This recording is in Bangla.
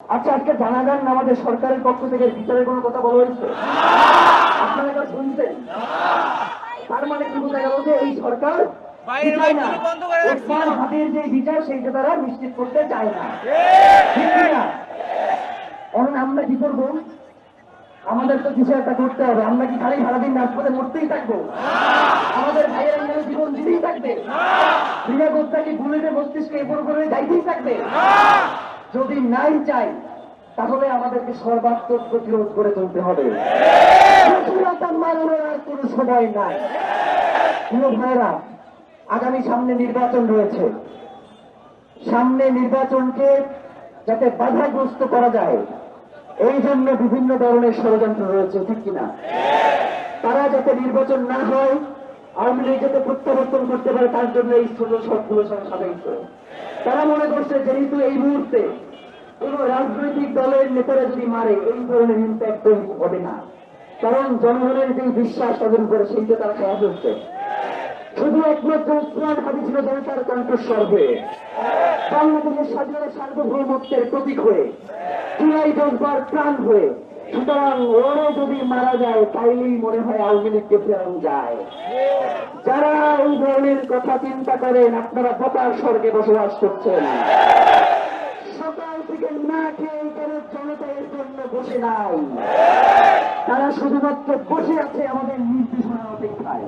আচ্ছা আজকে জানাবেন আমাদের সরকারের পক্ষ থেকে বিচারের কোনো কথা বলা হয়েছে? আপনারা এটা শুনছেন? তার মানে কি বোঝা গেল যে এই সরকার না। যে বিচার সেইটা তারা নিশ্চিত করতে চায় না। না? আমরা কি করব? আমাদের তো কিছু একটা করতে হবে। আমরা কি খালি সারাদিন রাজপথে মরতেই থাকব? আমাদের ভাইয়ের এখানে জীবন দিতেই থাকবে? নিরাপত্তা কি বুলেটে মস্তিষ্কে এপর করে যাইতেই থাকবে? যদি নাই চাই, তাহলে আমাদেরকে সর্বাত্মক প্রতিরোধ করে তুলতে হবে। প্রতিরোধ আর কোনো সময় নাই। ভাইরা আগামী সামনে নির্বাচন রয়েছে। সামনে নির্বাচনকে যাতে বাধাগ্রস্ত করা যায়, এই জন্য বিভিন্ন ধরনের ষড়যন্ত্র রয়েছে, ঠিক কিনা? তারা যাতে নির্বাচন না হয় আওয়ামী লীগ যাতে প্রত্যাবর্তন করতে পারে, তার জন্য এই ছোট সবগুলো সাজাইছে তারা মনে করছে যেহেতু এই মুহূর্তে কোন রাজনৈতিক দলের নেতারা যদি মারে, এই ধরনের ইম্প্যাক্ট হবে না। কারণ জনগণের যে বিশ্বাস, তাদের উপরে সেইটা তারা খেয়া ফেলছে শুধু একমাত্র উসমান হাদি ছিল জনতার কণ্ঠস্বর হয়ে। বাংলাদেশের স্বাধীনতা সার্বভৌমত্বের প্রতীক হয়ে। চুলাই ডোববার প্রাণ হয়ে। সুতরাং ওরে যদি মারা যায়, তাইলেই মনে হয় আওয়ামী লীগকে ফেরানো যায়। যারা এই ধরনের কথা চিন্তা করেন, আপনারা পতার স্বর্গে বসবাস করছেন। সকাল থেকে না খেয়ে জন্য বসে তারা শুধুমাত্র বসে আছে আমাদের নির্দেশনা অপেক্ষায়।